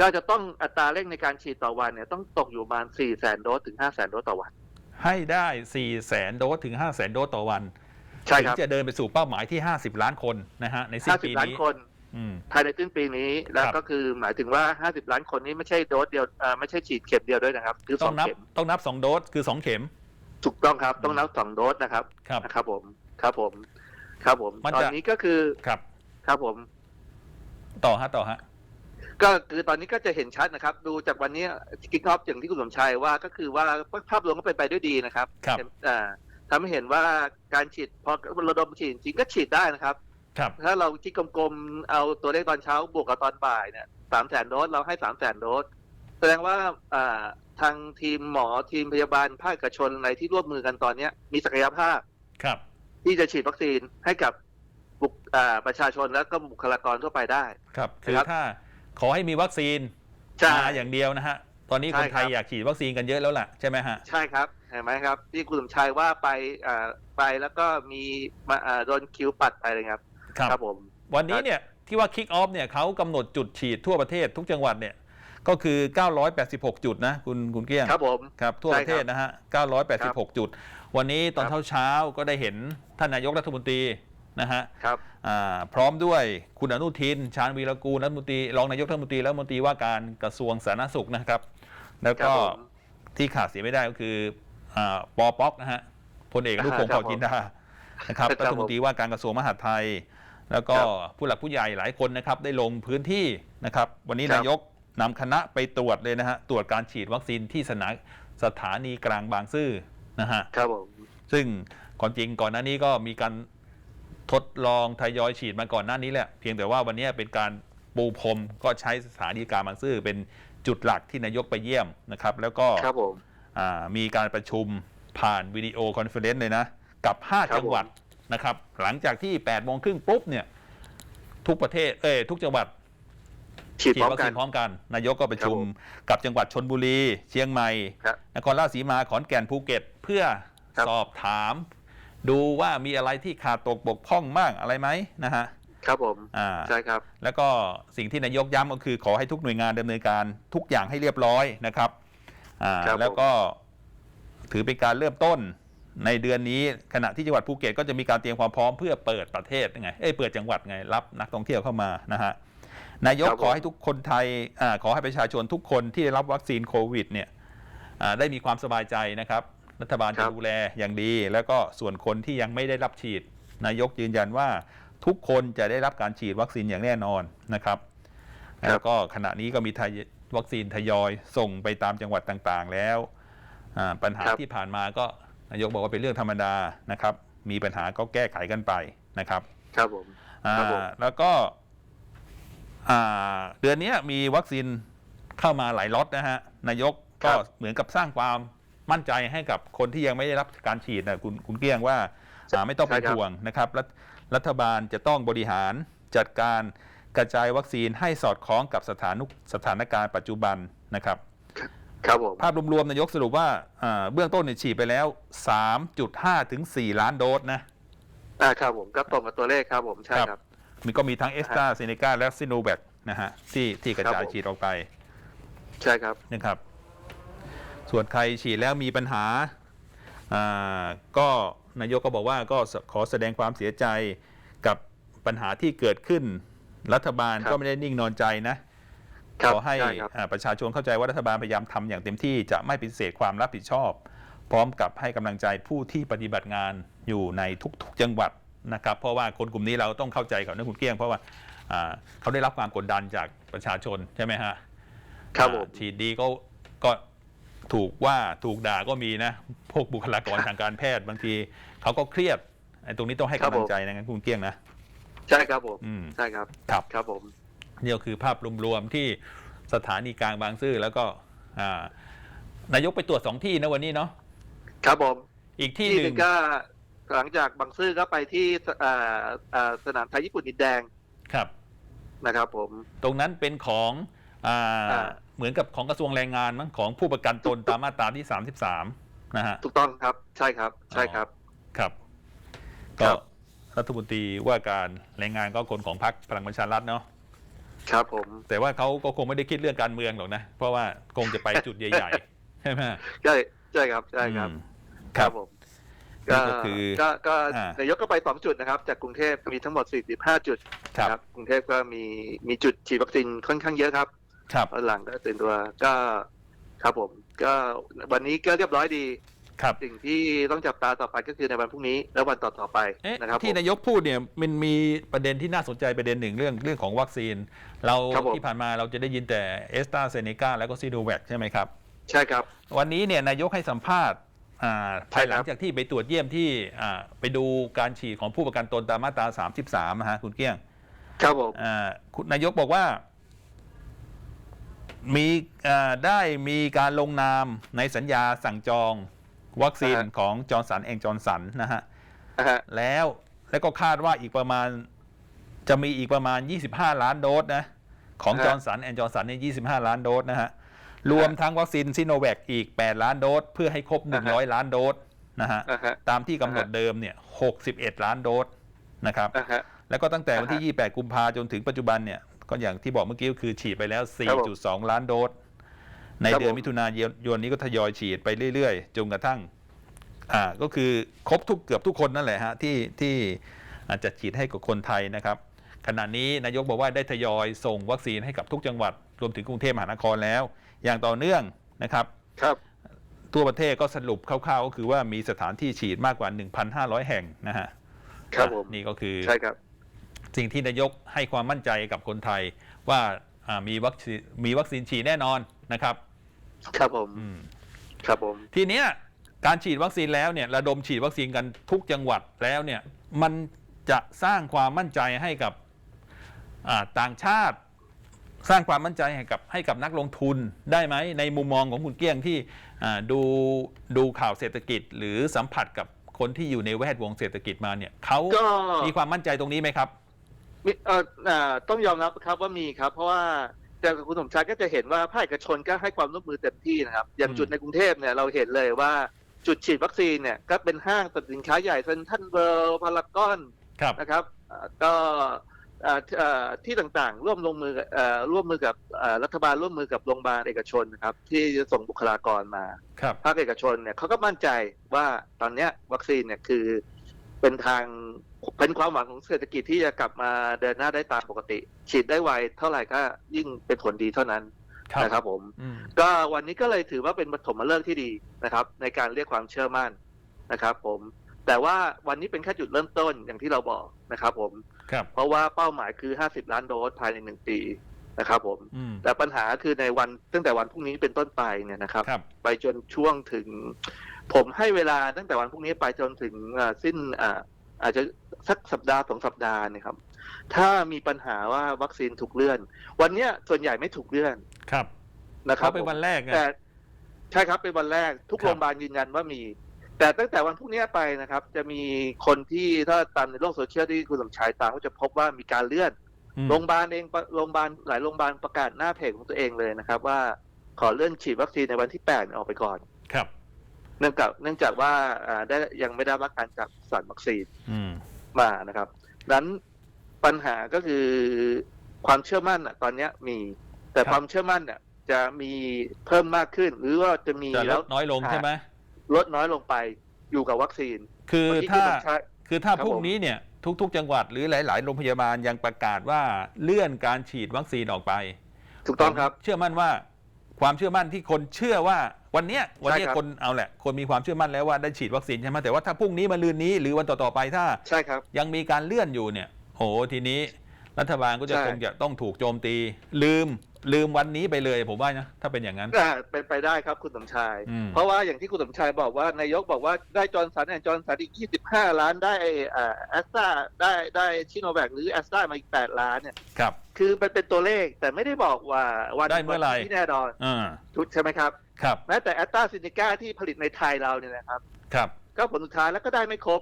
Speaker 4: ก็จะต้องอัตราเร่งในการฉีดต่อวันเนี่ย ต้องตกอยู่ประมาณสี่แสนโดสถึงห้าแสนโดสต่อวัน
Speaker 3: ให้ได้4 0 0แสนโดสถึง5 0 0แสนโดสต่อวัน
Speaker 4: ใช่
Speaker 3: ถึ
Speaker 4: ครับ
Speaker 3: งจะเดินไปสู่เป้าหมายที่ 50 ล้านคนนะฮะในสิ้
Speaker 4: ห้านสิ
Speaker 3: ปี
Speaker 4: บล้าน
Speaker 3: นี้
Speaker 4: คน
Speaker 3: อืม
Speaker 4: ภายในสิ้นปีนี้แล้ว
Speaker 3: ครับ
Speaker 4: ก็คือหมายถึงว่าห้าสิบล้านคนนี้ไม่ใช่โดสเดียวอ่าไม่ใช่ฉีดเข็มเดียวด้วยนะครับคือส
Speaker 3: ต้
Speaker 4: อ
Speaker 3: องงนับ
Speaker 4: เข็ม
Speaker 3: ต้องนับ2โดสคือ2เข็ม
Speaker 4: ถูกต้องครับต้องนับสองโดสนะครับ
Speaker 3: ครับ
Speaker 4: นะครับผมครับผม ครับผม
Speaker 3: มัน
Speaker 4: ตอน
Speaker 3: จะ
Speaker 4: นี้ก็คือ
Speaker 3: ครับ
Speaker 4: ครับผม
Speaker 3: ต่อฮะต่อฮะ
Speaker 4: ก็คือตอนนี้ก็จะเห็นชัดนะครับ ดูจากวันนี้กิ๊กออฟอย่างที่คุณสมชัยว่าก็คือว่าภาพรวมก็เป็นไปด้วยดีนะครับ
Speaker 3: ครับ
Speaker 4: เห็นอ่า ทำให้เห็นว่าการฉีดพอระดมฉีดจริงๆก็ฉีดได้นะครับ
Speaker 3: ครับ
Speaker 4: ถ้าเราคิดกลมๆเอาตัวเลขตอนเช้าบวกกับตอนบ่ายเนี่ยสามแสนโดสเราให้สามแสนโดสแสดงว่าอ่าทางทีมหมอทีมพยาบาลภาคเอกชนอะไรที่ร่วมมือกันตอนเนี้ย มีศักยภาพ
Speaker 3: ครับ
Speaker 4: ที่จะฉีดวัคซีนให้กับบุคอ่าประชาชนและก็บุคลากรทั่วไปได้
Speaker 3: ครับคือ
Speaker 4: นะครับ
Speaker 3: ถ้าขอให้มีวัคซีน
Speaker 4: ใช่
Speaker 3: มาอย่างเดียวนะฮะ ตอนนี้
Speaker 4: ใช่
Speaker 3: คนไทย
Speaker 4: ครับ
Speaker 3: อยากฉีดวัคซีนกันเยอะแล้วล่ะใช่ไหมฮะ
Speaker 4: ใช่ครับ เห็นไหมครับ ที่คุณสมชัยว่าไปอ่าไปแล้วก็มีมาอ่าโดนคิวปัดไปเลยครับ ครับ ผม
Speaker 3: วันนี้เนี่ยที่ว่า Kick Off เนี่ยเขากำหนดจุดฉีดทั่วประเทศทุกจังหวัดเนี่ยก็คือ 986 จุดนะคุณคุณเกี้ยง
Speaker 4: ครับผม
Speaker 3: ครับทั่วประเทศนะฮะ 986 จุด วันนี้ตอน
Speaker 4: ครับ
Speaker 3: เช้าๆก็ได้เห็นท่านนายกรัฐมนตรีนะฮะ
Speaker 4: ครับ
Speaker 3: อ่าพร้อมด้วยคุณอนุทิน ชาญวีรกูลรัฐมนตรีรองนายกรัฐมนตรีและรัฐมนตรีว่าการกระทรวงสาธารณสุขนะครับ แล้ว
Speaker 4: ครั
Speaker 3: ก็
Speaker 4: บผม
Speaker 3: ที่ขาดเสียไม่ได้ก็คืออ่า ปอป๊อกนะฮะพลเอกอนุพงศ์
Speaker 4: ครั
Speaker 3: เผ่า
Speaker 4: บผม
Speaker 3: จินดานะครับ
Speaker 4: ครับ
Speaker 3: รัฐมนตรีว่าการกระทรวงมหาดไทย แล้วก็
Speaker 4: ครับ
Speaker 3: ผู้หลักผู้ใหญ่หลายคนนะครับ ได้ลงพื้นที่นะครับ วันนี้
Speaker 4: ครับ
Speaker 3: นายกนำคณะไปตรวจเลยนะฮะตรวจการฉีดวัคซีนที่สนามสถานีกลางบางซื่อนะฮะ
Speaker 4: ครับผม
Speaker 3: ซึ่งก่อนจริงก่อนหน้านี้ก็มีการทดลองทยอยฉีดมาก่อนหน้านี้แหละเพียงแต่ว่าวันนี้เป็นการปูพรมก็ใช้สถานีกลางบางซื่อเป็นจุดหลักที่นายกไปเยี่ยมนะครับ แล้วก็
Speaker 4: ครับผม
Speaker 3: อ่า มีการประชุมผ่านวิดีโอคอนเฟอเรนซ์เลยนะ กับ
Speaker 4: ครั
Speaker 3: 5
Speaker 4: บ
Speaker 3: จังหวัดนะครับ หลังจากที่8โมงครึ่งปุ๊บเนี่ย ทุกประเทศเอ้ยทุกจังหวัด
Speaker 4: ฉีด
Speaker 3: ฉี
Speaker 4: พ
Speaker 3: ด
Speaker 4: ร้อม
Speaker 3: วัค
Speaker 4: กั
Speaker 3: ซี
Speaker 4: น
Speaker 3: นพร้อมกัน นายกก็ประชุม
Speaker 4: ครับผม
Speaker 3: กับจังหวัดชนบุรี เชียงใหม่
Speaker 4: ครับ
Speaker 3: นครราชสีมาขอนแก่นภูเก็ต เพื่อ
Speaker 4: ครับ
Speaker 3: สอบถาม ดูว่ามีอะไรที่ขาดตกบกพร่องมากอะไรไหมนะฮะ
Speaker 4: ครับผม
Speaker 3: อ่า
Speaker 4: ใช่ครับ
Speaker 3: แล้วก็สิ่งที่นายกย้ำก็คือขอให้ทุกหน่วยงานดำเนินการทุกอย่างให้เรียบร้อยนะครับ อ่า
Speaker 4: ครับผม
Speaker 3: แล้วก็ถือเป็นการเริ่มต้นในเดือนนี้ขณะที่จังหวัดภูเก็ตก็จะมีการเตรียมความพร้อมเพื่อเปิดประเทศไงเอ้ยเปิดจังหวัดไงรับนักท่องเที่ยวเข้ามานะฮะนายก
Speaker 4: ครับผม
Speaker 3: ขอให้ทุกคนไทยอาขอให้ประชาชนทุกคนที่ได้รับวัคซีนโควิดเนี่ยอ่าได้มีความสบายใจนะครับ รัฐบาล
Speaker 4: ครั
Speaker 3: จะ
Speaker 4: บ
Speaker 3: ดูแลอย่างดี แล้วก็ส่วนคนที่ยังไม่ได้รับฉีด นายกยืนยันว่าทุกคนจะได้รับการฉีดวัคซีนอย่างแน่นอนนะครับ
Speaker 4: ครับ
Speaker 3: แล้วก็ขณะนี้ก็มีทย วัคซีนทยอยส่งไปตามจังหวัดต่างๆ แล้วอ่าปัญหาที่ผ่านมาก็นายกบอกว่าเป็นเรื่องธรรมดานะครับ มีปัญหาก็แก้ไขกันไปนะครับ
Speaker 4: ครับผม
Speaker 3: อ่า
Speaker 4: ครับผม
Speaker 3: แล้วก็อ่าเดือนนี้มีวัคซีนเข้ามาหลายล็อตนะฮะนายกก็เหมือนกับสร้างความมั่นใจให้กับคนที่ยังไม่ได้รับการฉีดนะคุณคุณเกี้ยงว่าอ่าไม่ต้องเป็นห่วงนะครับ รัฐรัฐบาลจะต้องบริหารจัดการ กระจายวัคซีนให้สอดคล้องกับสถานุสถานการณ์ปัจจุบันนะครับ
Speaker 4: ครับผม
Speaker 3: ภาพรวมๆนายกสรุปว่าอ่าเบื้องต้นเนี่ยฉีดไปแล้ว 3.5 ถึง 4 ล้านโดสนะ
Speaker 4: อ่าครับผมก็ตรงกับตัวเลขครับผมใช่ครับ
Speaker 3: มันก็มีทั้งเอสตราเซเนกาและซิโนแวคนะฮะที่ที่กระจาย
Speaker 4: ครับผม
Speaker 3: ฉีดออกไป
Speaker 4: ใช่ครับ
Speaker 3: นะครับ ส่วนใครฉีดแล้วมีปัญหาอ่าก็นายกก็บอกว่าก็ขอแสดงความเสียใจกับปัญหาที่เกิดขึ้น รัฐบาล
Speaker 4: ครับ
Speaker 3: ก็ไม่ได้นิ่งนอนใจนะ
Speaker 4: ครั
Speaker 3: ข
Speaker 4: บ
Speaker 3: อให้
Speaker 4: ใช่ครับ
Speaker 3: อ่าประชาชนเข้าใจว่ารัฐบาลพยายามทำอย่างเต็มที่จะไม่ปฏิเสธความรับผิดชอบ พร้อมกับให้กำลังใจผู้ที่ปฏิบัติงานอยู่ในทุกๆจังหวัดนะครับ เพราะว่าคนกลุ่มนี้เราต้องเข้าใจเขานะคุณเกี้ยง เพราะว่าอ่าเขาได้รับความกดดันจากประชาชนใช่ไหมฮะ
Speaker 4: ครับผม
Speaker 3: อ่าฉีดดีก็ก็ถูกว่าถูกด่าก็มีนะ พวกบุคลากรทางการแพทย์บางทีเขาก็เครียดไอ้ตรงนี้ต้องให้
Speaker 4: ครับ
Speaker 3: กำลั
Speaker 4: ผ
Speaker 3: ง
Speaker 4: ม
Speaker 3: ใจนะคุณเกี้ยงนะ
Speaker 4: ใช่ครับผม
Speaker 3: อืม
Speaker 4: ใช่ครับ
Speaker 3: ครับ
Speaker 4: ครับผม
Speaker 3: นี่ก็คือภาพรวมๆที่สถานีกลางบางซื่อแล้วก็อ่านายกไปตรวจสองที่นะวันนี้เนาะ
Speaker 4: ครับผม
Speaker 3: อีกที่
Speaker 4: ที่
Speaker 3: ห
Speaker 4: ห
Speaker 3: นึ่
Speaker 4: นึ่
Speaker 3: ง
Speaker 4: งก็หลังจากบางซื่อก็ไปที่อ่าอ่าสนามไทยญี่ปุ่นดินแดง
Speaker 3: ครับ
Speaker 4: นะครับ ผม
Speaker 3: ตรงนั้นเป็นของอ่า
Speaker 4: อ่า
Speaker 3: เหมือนกับของกระทรวงแรงงานมั้งของผู้ประกันตนตามมาตราที่ 33 นะฮะ
Speaker 4: ถูกต้องครับ ใช่ครับ ใช่ครับ
Speaker 3: ครับ
Speaker 4: ครั
Speaker 3: ก็
Speaker 4: บ
Speaker 3: รัฐมนตรีว่าการแรงงานก็คนของพรรคพลังประชารัฐเนาะ
Speaker 4: ครับผม
Speaker 3: แต่ว่าเขาก็คงไม่ได้คิดเรื่องการเมืองหรอกนะ เพราะว่าคงจะไปจุดใหญ่ๆใช่ไหม
Speaker 4: ใช่ใช่ครับใช่ครับ
Speaker 3: อืม
Speaker 4: ครับผม
Speaker 3: นี่ก็คือ
Speaker 4: ก็ก็
Speaker 3: อ่านา
Speaker 4: ยกก็ไปสองจุดนะครับ จากกรุงเทพมีทั้งหมด 45 จุด
Speaker 3: ครับ
Speaker 4: นะกรุงเทพก็มีมีจุดฉีดวัคซีนค่อนข้างเยอะครับ
Speaker 3: ครับ
Speaker 4: ตอนหลังก็ตื่นตัวก็ครับผม ก็วันนี้ก็เรียบร้อยดี
Speaker 3: ครับ
Speaker 4: สิ่งที่ต้องจับตาต่อไปก็คือในวันพรุ่งนี้ และวันต่อๆไป
Speaker 3: เอ๊ะ
Speaker 4: นะครับ
Speaker 3: ที่
Speaker 4: ผม
Speaker 3: นายกพูดเนี่ยมันมีประเด็นที่น่าสนใจประเด็นหนึ่งเรื่องเรื่องของวัคซีน เรา
Speaker 4: ครับผม
Speaker 3: ที่ผ่านมาเราจะได้ยินแต่เอสตราเซเนกาแล้วก็ซีโนแวคใช่ไหมครับ
Speaker 4: ใช่ครับ
Speaker 3: วันนี้เนี่ยนายกให้สัมภาษณ์อ่า
Speaker 4: ใช่
Speaker 3: ภายหลั
Speaker 4: ค
Speaker 3: ง
Speaker 4: รับ
Speaker 3: จากที่ไปตรวจเยี่ยมที่อ่าไปดูการฉีดของผู้ประกันตนตามมาตรา 33นะฮะคุณเกี้ยง
Speaker 4: ครับผม
Speaker 3: อ่าคุณนายกบอกว่า มีอ่าได้มีการลงนามในสัญญาสั่งจอง วัคซีนของจอร์นสันเองจอร์นสันนะฮะ
Speaker 4: นะฮะ
Speaker 3: แล้วแล้วก็คาดว่าอีกประมาณจะมีอีกประมาณ 25 ล้านโดสนะ ของ
Speaker 4: ฮะ
Speaker 3: จอร์นสันแอนจอร์นสันเนี่ย25 ล้านโดสนะฮะ รวมทั้งวัคซีนซิโนแวคอีก 8 ล้านโดส เพื่อให้ครบ 100 ล้านโดสนะฮะ
Speaker 4: อ่าฮะ
Speaker 3: ตามที่กำหนด
Speaker 4: อ่าฮะ
Speaker 3: เดิมเนี่ย 61 ล้านโดสนะครับ
Speaker 4: อ่าฮะ
Speaker 3: แล้วก็ตั้งแต่วันที่
Speaker 4: อ่าฮะ
Speaker 3: 28 กุมภาจนถึงปัจจุบันเนี่ย ก็อย่างที่บอกเมื่อกี้ก็คือฉีดไปแล้ว
Speaker 4: ครับผม
Speaker 3: 4.2 ล้านโดส ใน
Speaker 4: ครับ
Speaker 3: เดือน
Speaker 4: ผม
Speaker 3: มิถุนายนนี้ก็ทยอยฉีดไปเรื่อยๆจนกระทั่งอ่าก็คือครบทุกเกือบทุกคนนั่นแหละฮะที่ที่อาจจะฉีดให้กับคนไทยนะครับ ขณะนี้นายกบอกว่าได้ทยอยส่งวัคซีนให้กับทุกจังหวัด รวมถึงกรุงเทพมหานครแล้ว อย่างต่อเนื่องนะครับ
Speaker 4: ครับ
Speaker 3: ทั่วประเทศก็สรุปคร่าวๆก็คือว่ามีสถานที่ฉีดมากกว่า 1,500 แห่งนะฮะ
Speaker 4: ครับผม
Speaker 3: นี่ก็คือ
Speaker 4: ใช่ครับ
Speaker 3: สิ่งที่นายกให้ความมั่นใจกับคนไทยว่าอ่ามีวัคซีนมีวัคซีนฉีดแน่นอนนะครับ
Speaker 4: ครับผม
Speaker 3: อืม
Speaker 4: ครับผม
Speaker 3: ทีเนี้ยการฉีดวัคซีนแล้วเนี่ยระดมฉีดวัคซีนกันทุกจังหวัดแล้วเนี่ยมันจะสร้างความมั่นใจให้กับอ่าต่างชาติ สร้างความมั่นใจให้กับให้กับนักลงทุนได้ไหมในมุมมองของคุณเกี้ยงที่อ่าดูดูข่าวเศรษฐกิจ หรือสัมผัสกับคนที่อยู่ในแวดวงเศรษฐกิจมาเนี่ยเขา
Speaker 4: ก็
Speaker 3: มีความมั่นใจตรงนี้ไหมครับ
Speaker 4: มีเอ่ออ่าต้องยอมรับครับว่ามีครับ เพราะว่า จากคุณสมชายก็จะเห็นว่าภาคเอกชนก็ให้ความร่วมมือเต็มที่นะครับ อย่าง
Speaker 3: อืม
Speaker 4: จุดในกรุงเทพเนี่ยเราเห็นเลยว่าจุดฉีดวัคซีนเนี่ยก็เป็นห้างสรรพสินค้าใหญ่เซ็นทรัลเวิลด์พารากอน
Speaker 3: ครับ
Speaker 4: นะครับอ่าก็อ่าเอ่อที่ต่างๆ ร่วมลงมือเอ่อร่วมมือกับเอ่อรัฐบาลร่วมมือกับโรงพยาบาลเอกชนนะครับ ที่จะส่งบุคลากรมา
Speaker 3: ครับ
Speaker 4: ภาคเอกชนเนี่ยเขาก็มั่นใจว่าตอนเนี้ยวัคซีนเนี่ยคือ เป็นทางเป็นความหวังของเศรษฐกิจที่จะกลับมาเดินหน้าได้ตามปกติ ฉีดได้ไวเท่าไหร่ก็ยิ่งเป็นผลดีเท่านั้นนะครับผม
Speaker 3: อืม
Speaker 4: ก็วันนี้ก็เลยถือว่าเป็นปฐมฤกษ์ที่ดีนะครับ ในการเรียกความเชื่อมั่นนะครับ ผม แต่ว่าวันนี้เป็นแค่จุดเริ่มต้นอย่างที่เราบอกนะครับ ผม
Speaker 3: ครับ
Speaker 4: เพราะว่าเป้าหมายคือ 50 ล้านโดสภายในหนึ่งปีนะครับผม
Speaker 3: อืม
Speaker 4: แต่ปัญหาคือในวันตั้งแต่วันพรุ่งนี้เป็นต้นไปเนี่ยนะครับ
Speaker 3: ครับ
Speaker 4: ไปจนช่วงถึง ผมให้เวลาตั้งแต่วันพรุ่งนี้ไปจนถึงอ่าสิ้นอ่าอาจจะสักสัปดาห์สองสัปดาห์เนะครับ ถ้ามีปัญหาว่าวัคซีนถูกเลื่อน วันเนี้ยส่วนใหญ่ไม่ถูกเลื่อน
Speaker 3: ครับ
Speaker 4: นะครั
Speaker 3: เขา
Speaker 4: บ
Speaker 3: เป็น
Speaker 4: ผม
Speaker 3: วันแรกไง
Speaker 4: แต่ใช่ครับเป็นวันแรกทุก
Speaker 3: ครับ
Speaker 4: โรงพยาบาลยืนยันว่ามี แต่ตั้งแต่วันพรุ่งนี้ไปนะครับ จะมีคนที่ถ้าตามในโลกโซเชียลที่คุณสมชายตามก็จะพบว่ามีการเลื่อน
Speaker 3: อืม
Speaker 4: โรงพยาบาลเองโรงพยาบาลหลายโรงพยาบาลประกาศหน้าเพจของตัวเองเลยนะครับ ว่าขอเลื่อนฉีดวัคซีนในวันที่8เนี่ยออกไปก่อน
Speaker 3: ครับ
Speaker 4: เนื่องจากเนื่องจากว่าอ่าได้ยังไม่ได้รับการจัดสรรวัคซีน
Speaker 3: อืม
Speaker 4: มานะครับนั้นปัญหาก็คือความเชื่อมั่นอะตอนเนี้ยมี แต่
Speaker 3: ครับ
Speaker 4: ความเชื่อมั่นเนี่ยจะมีเพิ่มมากขึ้น หรือว่าจะมี
Speaker 3: จะล
Speaker 4: แล้ว
Speaker 3: ดน้อยลงใช่ไหม
Speaker 4: ลดน้อยลงไปอยู่กับวัคซีน
Speaker 3: คือ
Speaker 4: เมื่กี้
Speaker 3: ถ้า
Speaker 4: ณสมชย
Speaker 3: คือถ้า
Speaker 4: ครับ
Speaker 3: พรุ่ง
Speaker 4: ผม
Speaker 3: นี้เนี่ย ทุก ๆ จังหวัดหรือหลาย ๆ โรงพยาบาลยังประกาศว่าเลื่อนการฉีดวัคซีนออกไป
Speaker 4: ถูกต้องครับ
Speaker 3: ผมเชื่อมั่นว่า ความเชื่อมั่นที่คนเชื่อว่าวันเนี้ยวันเนี้ย
Speaker 4: ใช่ครับ
Speaker 3: คนเอาแหละ คนมีความเชื่อมั่นแล้วว่าได้ฉีดวัคซีนใช่ไหมแต่ว่าถ้าพรุ่งนี้มาลืนนี้หรือวันต่อๆไปถ้า
Speaker 4: ใช่ครับ
Speaker 3: ยังมีการเลื่อนอยู่เนี่ยโหทีนี้ รัฐบาลก็จะ
Speaker 4: ใช่
Speaker 3: คงจะต้องถูกโจมตี ลืมลืมวันนี้ไปเลยผมว่านะถ้าเป็นอย่างนั้น
Speaker 4: อ่าเป็นไปได้ครับคุณสมชาย
Speaker 3: อืม
Speaker 4: เพราะว่าอย่างที่คุณสมชายบอกว่านายกบอกว่าได้จอร์นสันแอนจอร์นสันอีก 25 ล้านได้แอสตราได้ได้ชิโนแวคหรือแอสตรามาอีก 8 ล้านเนี่ย
Speaker 3: ครับ
Speaker 4: คือมันเป็นตัวเลขแต่ไม่ได้บอกว่าวัน
Speaker 3: ได้เมื่อไหร่
Speaker 4: วันที่แน่นอน
Speaker 3: อ่า
Speaker 4: ถูกใช่ไหมครับ
Speaker 3: ครับ
Speaker 4: แม้แต่แอสตราซินิก้าที่ผลิตในไทยเราเนี่ยนะครับ
Speaker 3: ครับ
Speaker 4: ก็ผลสุดท้ายแล้วก็ได้ไม่ครบ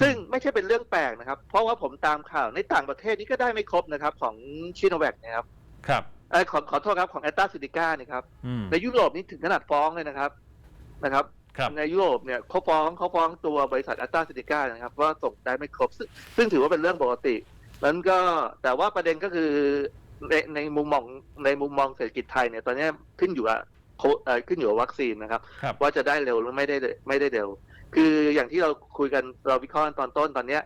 Speaker 4: ซึ่งไม่ใช่เป็นเรื่องแปลกนะครับ เพราะว่าผมตามข่าวในต่างประเทศนี่ก็ได้ไม่ครบนะครับ ของชิโนแวคนะครับ
Speaker 3: ครับ
Speaker 4: เอยขอขอโทษครับของแอตตาซิติก้าเนี่ยครับ
Speaker 3: อืม
Speaker 4: ในยุโรปนี่ถึงขนาดฟ้องเลยนะครับนะครับ
Speaker 3: ครับ
Speaker 4: ในยุโรปเนี่ยเขาฟ้องเขาฟ้องตัวบริษัทแอตตาซิติก้านะครับ ว่าส่งได้ไม่ครบซึ่งซึ่งถือว่าเป็นเรื่องปกตินั้นก็แต่ว่าประเด็นก็คือในในมุมมองในมุมมองเศรษฐกิจไทยเนี่ยตอนนี้ขึ้นอยู่กับโคเอ่อขึ้นอยู่กับวัคซีนนะครับ
Speaker 3: ครับ
Speaker 4: ว่าจะได้เร็วหรือไม่ได้ไม่ได้เร็ว คืออย่างที่เราคุยกันเราวิเคราะห์กันตอนต้นตอนเนี้ย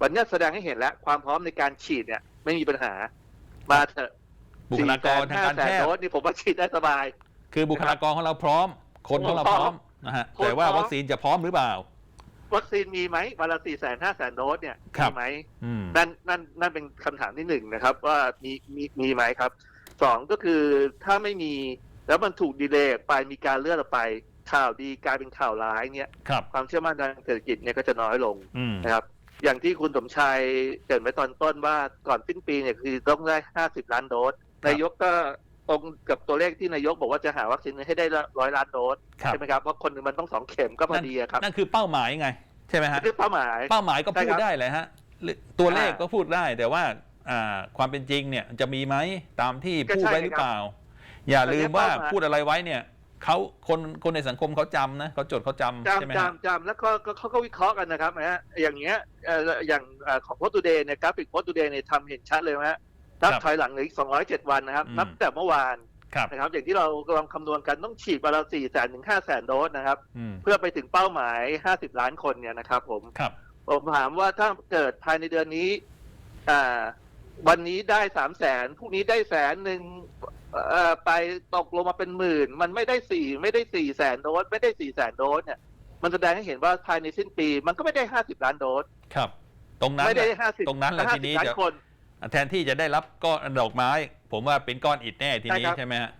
Speaker 4: วันเนี้ยแสดงให้เห็นแล้ว ความพร้อมในการฉีดเนี่ย ไม่มีปัญหา มาเถอะ
Speaker 3: บุคลากรทาง
Speaker 4: ห้า
Speaker 3: การ
Speaker 4: แส
Speaker 3: แพ
Speaker 4: น
Speaker 3: ท
Speaker 4: โด
Speaker 3: ย์
Speaker 4: สนี่ผมว่าฉีดได้สบาย
Speaker 3: คือบุคลากรของเราพร้อม คนของเราพร้อมนะฮะ
Speaker 4: คน
Speaker 3: แต่ว่า
Speaker 4: พร้อม
Speaker 3: วัคซีนจะพร้อมหรือเปล่า
Speaker 4: วัคซีนมีไหมวันละสี่แสนห้าแสนโดสเนี่ย
Speaker 3: ครับ
Speaker 4: มีไหม
Speaker 3: อืม
Speaker 4: นั่นนั่นนั่นเป็นคำถามที่หนึ่งนะครับ ว่ามีมีมีไหมครับสองก็คือถ้าไม่มีแล้วมันถูกดีเลย์ออกไปมีการเลื่อนออกไป ข่าวดีกลายเป็นข่าวร้ายเนี่ย
Speaker 3: ครับ
Speaker 4: ความเชื่อมั่นทางเศรษฐกิจเนี่ยก็จะน้อยลง
Speaker 3: อืม
Speaker 4: นะครับ อย่างที่คุณสมชายเกริดไว้ตอนต้นว่าก่อนสิ้นปีเนี่ยคือต้องได้ห้าสิบล้านโดสนายกก็ตรงกับตัวเลขที่นายกบอกว่าจะหาวัคซีนให้ได้ร้อยล้านโดส
Speaker 3: ครับ
Speaker 4: ใช่ไหมครับเพราะคนหนึ่งมันต้องสองเข็มก็พอดีอะครับ
Speaker 3: นั่นคือเป้าหมายไง ใช่ไหมฮะ
Speaker 4: นี่คือเป้าหมาย
Speaker 3: เป้าหมายก็
Speaker 4: ใช่
Speaker 3: พู
Speaker 4: ค
Speaker 3: ด
Speaker 4: รับ
Speaker 3: ได้เลยฮะหรือตัวเลข
Speaker 4: อ่า
Speaker 3: ก็พูดได้แต่ว่าอ่าความเป็นจริงเนี่ยจะมีไหมตามที่
Speaker 4: ก็
Speaker 3: พูด
Speaker 4: ใช่
Speaker 3: ไว้หรือเปล่า อย่าลืมว่า
Speaker 4: แต่เนี่ยเป้าหมาย
Speaker 3: พูดอะไรไว้เนี่ย เขาคนคนในสังคมเขาจำนะเขาจดเขาจำใช่ไหม
Speaker 4: จำ
Speaker 3: ฮะ
Speaker 4: จำจำแล้วก็ก็เขาก็วิเคราะห์กันนะครับนะฮะอย่างเงี้ยเอ่ออย่างเอ่อของโพสตูเดย์เนี่ยกราฟิกโพสตูเดย์เนี่ยทำเห็นชัดเลยนะฮะนับ
Speaker 3: ครับ
Speaker 4: ถอยหลังเหลืออีก 207 วันนะครับ
Speaker 3: อืม
Speaker 4: นับแต่เมื่อวาน
Speaker 3: ครับ
Speaker 4: นะครับ อย่างที่เรากำลังคำนวณกันต้องฉีดวันละ4แสนถึง5แสนโดสนะครับ
Speaker 3: อืม
Speaker 4: เพื่อไปถึงเป้าหมาย 50 ล้านคนเนี่ยนะครับผม
Speaker 3: ครับ
Speaker 4: ผมถามว่าถ้าเกิดภายในเดือนนี้ อ่า วันนี้ได้สามแสนพรุ่งนี้ได้แสนหนึ่งเอ่อ ไปตกลงมาเป็นหมื่น มันไม่ได้สี่ไม่ได้สี่แสนโดสไม่ได้สี่แสนโดสเนี่ยมันแสดงให้เห็นว่าภายในสิ้นปี มันก็ไม่ได้ห้าสิบล้านโดส
Speaker 3: ครับ ตรงนั้น
Speaker 4: ไม่ได้
Speaker 3: แหละ
Speaker 4: ห้าสิบ
Speaker 3: ตรงนั้นแหละทีนี้
Speaker 4: ล้าน
Speaker 3: จะ
Speaker 4: คน
Speaker 3: แทนที่จะได้รับก้อนดอกไม้ ผมว่าเป็นก้อนอิฐแน่ทีนี้
Speaker 4: ใช่ครับ
Speaker 3: ใช่ไหมฮะ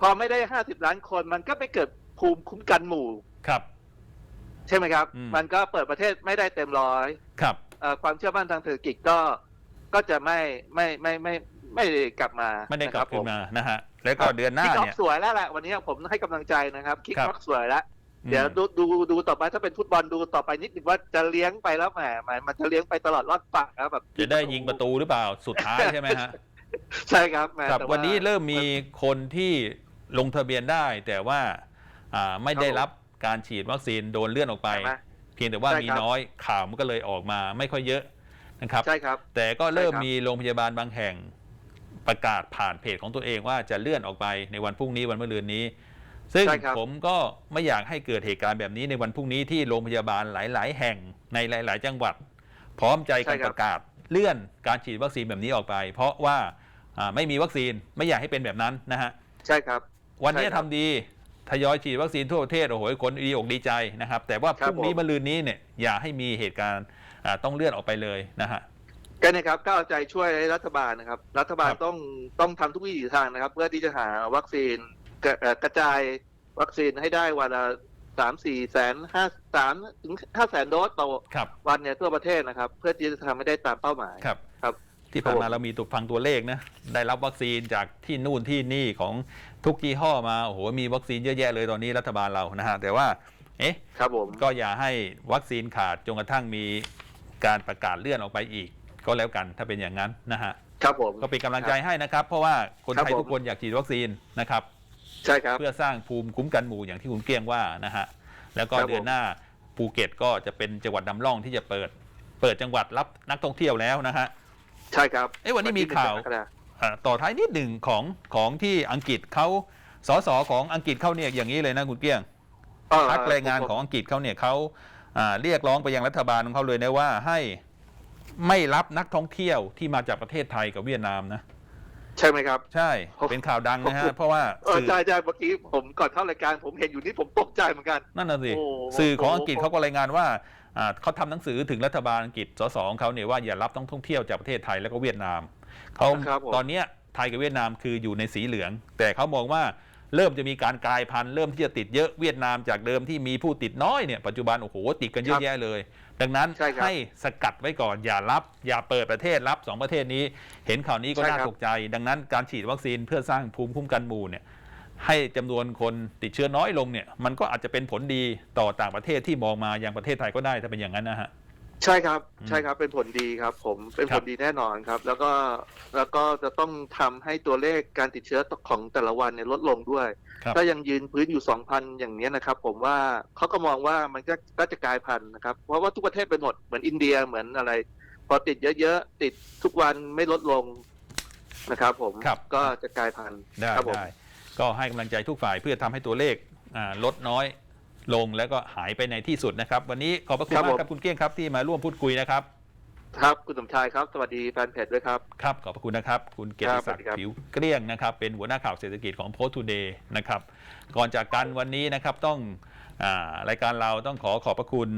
Speaker 4: พอไม่ได้ห้าสิบล้านคน มันก็ไปเกิดภูมิคุ้มกันหมู่
Speaker 3: ครับ
Speaker 4: ใช่ไหมครับ
Speaker 3: อืม
Speaker 4: มันก็เปิดประเทศไม่ได้เต็มร้อย
Speaker 3: ครับ
Speaker 4: เอ่อความเชื่อมั่นทางเศรษฐกิจก็ก็จะไม่ไม่ไม่ไม่ ไม่ได้กลับมา
Speaker 3: ไม่ได้กลับะคื
Speaker 4: ผ
Speaker 3: นมานะฮะแล้วก็เดือนหน้า
Speaker 4: คิกออ
Speaker 3: เนี่
Speaker 4: ฟ
Speaker 3: ย
Speaker 4: สวยแล้วแหละวันนี้ผมให้กำลังใจนะครับคิก
Speaker 3: ครั
Speaker 4: อบอฟสวยแล้ว
Speaker 3: อืม
Speaker 4: เดี๋ยวดูดูดูต่อไปถ้าเป็นฟุตบอลดูต่อไปนิดนึงว่าจะเลี้ยงไปแล้วแหมแหมมันจะเลี้ยงไปตลอดรอดฝั่งแล้วแบบ
Speaker 3: จะได้ยิงประตูหรือเปล่าสุดท้ายใช่ไหมฮะ
Speaker 4: ใช่ครับแหม
Speaker 3: ครับ
Speaker 4: แต่า
Speaker 3: วันนี้เริ่มมีคนที่ลงทะเบียนได้ แต่ว่าอ่าไม่ได้รับการฉีดวัคซีนโดนเลื่อนออกไป
Speaker 4: ใช่ไหม
Speaker 3: เพียงแต่ว่า
Speaker 4: ใช่
Speaker 3: มี
Speaker 4: ครับ
Speaker 3: น้อยข่าวมันก็เลยออกมาไม่ค่อยเยอะนะครับ
Speaker 4: ใช่ครับ
Speaker 3: แต่ก็เริ่ม
Speaker 4: ใช่ครับ
Speaker 3: มีโรงพยาบาลบางแห่ง ประกาศผ่านเพจของตัวเองว่าจะเลื่อนออกไปในวันพรุ่งนี้วันมะรืนนี้ ซึ่ง
Speaker 4: ใช่ครับ
Speaker 3: ผมก็ไม่อยากให้เกิดเหตุการณ์แบบนี้ในวันพรุ่งนี้ที่โรงพยาบาลหลาย ๆ แห่งในหลาย ๆ จังหวัด พร้อมใจกันประกาศเลื่อนการฉีดวัคซีนแบบนี้ออกไป เพราะว่าอ่าไม่มีวัคซีนไม่อยากให้เป็นแบบนั้นนะฮะ
Speaker 4: ใช่ครับ
Speaker 3: วันนี้
Speaker 4: ใช่ครับ
Speaker 3: ทำดีทยอยฉีดวัคซีนทั่วประเทศโอ้โหคนดีอกดีใจนะครับ แต่ว่าพ
Speaker 4: ครับ
Speaker 3: รุ่งนี้
Speaker 4: ผม
Speaker 3: มะรืนนี้เนี่ยอย่าให้มีเหตุการณ์อ่าต้องเลื่อนออกไปเลยนะฮะ
Speaker 4: ก็เนะครับก็เอาใจช่วยรัฐบาลนะครับ รัฐบาล
Speaker 3: ครับ
Speaker 4: ต้องต้องทำทุกวิถีทางนะครับ เพื่อที่จะหาวัคซีนกระเอ่อกระจายวัคซีนให้ได้วันละสามสี่แสนห้าสามถึงห้าแสนโดสต่อ
Speaker 3: ครับ
Speaker 4: วันเนี่ยทั่วประเทศนะครับ เพื่อที่จะทำให้ได้ตามเป้าหมาย
Speaker 3: ครับ
Speaker 4: ครับ
Speaker 3: ที่ผ่าน
Speaker 4: ครั
Speaker 3: มา
Speaker 4: บผม
Speaker 3: เรามีตัวฟังตัวเลขนะได้รับวัคซีนจากที่นู่นที่นี่ของทุกยี่ห้อมาโอ้โหมีวัคซีนเยอะแยะเลยตอนนี้รัฐบาลเรานะฮะแต่ว่าเอ๊ะ
Speaker 4: ครับผม
Speaker 3: ก็อย่าให้วัคซีนขาดจนกระทั่งมีการประกาศเลื่อนออกไปอีก ก็แล้วกันถ้าเป็นอย่างนั้นนะฮะ
Speaker 4: ครับผม
Speaker 3: ก็เป็นกำลังใจให้นะครับ เพราะว่าคน
Speaker 4: ครับ
Speaker 3: ไทย
Speaker 4: ผม
Speaker 3: ทุกคนอยากฉีดวัคซีนนะครับ
Speaker 4: ใช่ครับ
Speaker 3: เพื่อสร้างภูมิคุ้มกันหมู่อย่างที่คุณเกลี้ยงว่านะฮะแล้วก็
Speaker 4: ครับผม
Speaker 3: เดือนหน้าภูเก็ตก็จะเป็นจังหวัดนำร่องที่จะเปิด เปิดจังหวัดรับนักท่องเที่ยวแล้วนะฮะ
Speaker 4: ใช่ครับ
Speaker 3: เอ๊ะวันนี้มีข่าว
Speaker 4: นที่หนึ่งกรกฎคม
Speaker 3: อ่าต่อท้ายนิดหนึ่งของของที่อังกฤษเขาสสของอังกฤษเขาเนี่ยอย่างนี้เลยนะคุณเกี้ยง
Speaker 4: เอ่อ
Speaker 3: พักแรงงานของอังกฤษเขาเนี่ยเขาอ่าเรียกร้องไปยังรัฐบาลของเขาเลยนะว่าให้ ไม่รับนักท่องเที่ยวที่มาจากประเทศไทยกับเวียดนามนะ
Speaker 4: ใช่ไหมครับ
Speaker 3: ใช่
Speaker 4: โอ้
Speaker 3: เป็นข่าวดังนะ
Speaker 4: โอ้
Speaker 3: ฮะ
Speaker 4: โห
Speaker 3: เพราะว่า
Speaker 4: เออ
Speaker 3: สื่อ
Speaker 4: ใช่ใช่เมื่อกี้ผมก่อนเข้ารายการผมเห็นอยู่นี่ผมตกใจเหมือนกัน
Speaker 3: นั่นน่ะสิ
Speaker 4: โอ้
Speaker 3: สื่อของอังกฤษ
Speaker 4: โอ้
Speaker 3: เขาก็รายงานว่าอ่าเขาทำหนังสือถึงรัฐบาลอังกฤษ สสของเขาเนี่ยว่าอย่ารับนักท่องเที่ยวจากประเทศไทยแล้วก็เวียดนามเขา
Speaker 4: ครับผม
Speaker 3: ตอนเนี้ยไทยกับเวียดนามคืออยู่ในสีเหลือง แต่เขามองว่าเริ่มจะมีการกลายพันธุ์เริ่มที่จะติดเยอะเวียดนามจากเดิมที่มีผู้ติดน้อยเนี่ยปัจจุบันโอ้โหติดกันเยอะแยะเลย ดังนั้น
Speaker 4: ใช่ครับ
Speaker 3: ให้สกัดไว้ก่อนอย่ารับ อย่าเปิดประเทศรับสองประเทศนี้ เห็นข่าวนี้ก็
Speaker 4: ใช่
Speaker 3: น่า
Speaker 4: ครับ
Speaker 3: ตกใจ ดังนั้นการฉีดวัคซีนเพื่อสร้างภูมิคุ้มกันหมู่เนี่ยให้จำนวนคนติดเชื้อน้อยลงเนี่ยมันก็อาจจะเป็นผลดีต่อต่างประเทศที่มองมาอย่างประเทศไทยก็ได้ถ้าเป็นอย่างนั้นนะฮะ
Speaker 4: ใช่ครับ
Speaker 3: อืม
Speaker 4: ใช่ครับเป็นผลดีครับผมเป็น
Speaker 3: ครั
Speaker 4: ผ
Speaker 3: บ
Speaker 4: ลดีแน่นอนครับ แล้วก็แล้วก็จะต้องทำให้ตัวเลขการติดเชื้อของแต่ละวันเนี่ยลดลงด้วย
Speaker 3: ครับ
Speaker 4: ถ้ายังยืนพื้นอยู่2,000อย่างเนี้ยนะครับ ผมว่าเขาก็มองว่ามันก็ก็จะกลายพันธุ์นะครับ เพราะว่าทุกประเทศเป็นหมดเหมือนอินเดียเหมือนอะไร พอติดเยอะๆติดทุกวันไม่ลดลงนะครับผม
Speaker 3: ครับ
Speaker 4: ก็จะกลายพันธุ์
Speaker 3: ได้
Speaker 4: ครับผม
Speaker 3: ได้ก็ให้กำลังใจทุกฝ่ายเพื่อทำให้ตัวเลขอ่าลดน้อย ลงแล้วก็หายไปในที่สุดนะครับ วันนี้ขอบพระคุณมากครับคุณเกี้ยงครับที่มาร่วมพูดคุยนะครับ
Speaker 4: ครับคุณสมชายครับ สวัสดีแฟนเพจด้วยครับ
Speaker 3: ครับขอบพระคุณนะครับ คุณเกียรติศัก
Speaker 4: ครับสวัสดี
Speaker 3: ดิ์
Speaker 4: ครับ
Speaker 3: ผิวเกลี้ยงนะครับ เป็นหัวหน้าข่าวเศรษฐกิจของ Post Today นะครับ ก่อนจากกันวันนี้นะครับต้องอารายการเราต้องขอขอบพระคุณ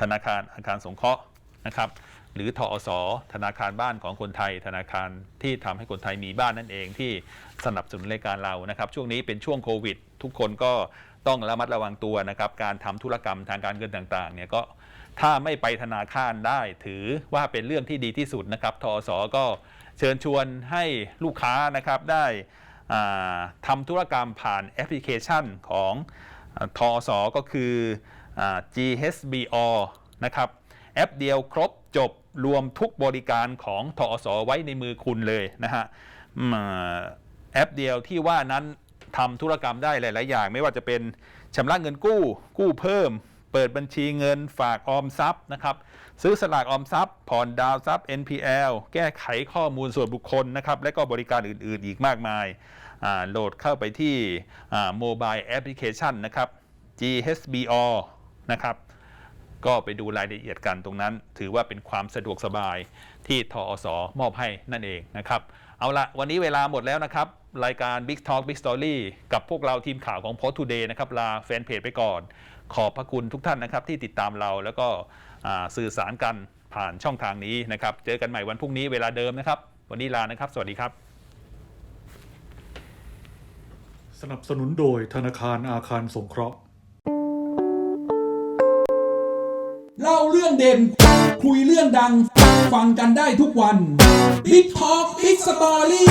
Speaker 3: ธนาคารอาคารสงเคราะห์นะครับ หรือทอสธนาคารบ้านของคนไทย ธนาคารที่ทำให้คนไทยมีบ้านนั่นเองที่สนับสนุนรายการเรานะครับ ช่วงนี้เป็นช่วงโควิด ทุกคนก็ ต้องระมัดระวังตัวนะครับ การทำธุรกรรมทางการเงินต่างๆเนี่ยก็ถ้าไม่ไปธนาคารได้ถือว่าเป็นเรื่องที่ดีที่สุดนะครับทอสก็เชิญชวนให้ลูกค้านะครับได้อ่าทำธุรกรรมผ่านแอปพลิเคชันของอทอสก็คืออ GHBO นะครับแอปเดียวครบจบรวมทุกบริการของทอสไว้ในมือคุณเลยนะฮะแอปเดียวที่ว่านั้น ทำธุรกรรมได้หลาย ๆ อย่าง ไม่ว่าจะเป็นชำระเงินกู้ กู้เพิ่ม เปิดบัญชีเงินฝากออมทรัพย์นะครับ ซื้อสลากออมทรัพย์ ผ่อนดาวทรัพย์ NPL แก้ไขข้อมูลส่วนบุคคลนะครับ และก็บริการอื่น ๆ อีกมากมายาโหลดเข้าไปที่โมบายแอปพลิเคชันนะครับ GHBO นะครับก็ไปดูรายละเอียดกันตรงนั้น ถือว่าเป็นความสะดวกสบายที่ทอสมอบให้นั่นเองนะครับ เอาละวันนี้เวลาหมดแล้วนะครับ รายการ Big Talk Big Story กับพวกเราทีมข่าวของ Post Today นะครับ ลาแฟนเพจไปก่อน ขอบพระคุณทุกท่านนะครับ ที่ติดตามเราแล้วก็อ่าสื่อสารกันผ่านช่องทางนี้นะครับ เจอกันใหม่วันพรุ่งนี้เวลาเดิมนะครับ วันนี้ลานะครับ สวัสดีครับ
Speaker 2: สนับสนุนโดยธนาคารอาคารสงเคราะห์
Speaker 1: เล่าเรื่องเด่น คุยเรื่องดัง ฟังกันได้ทุกวัน Big Talk Big Story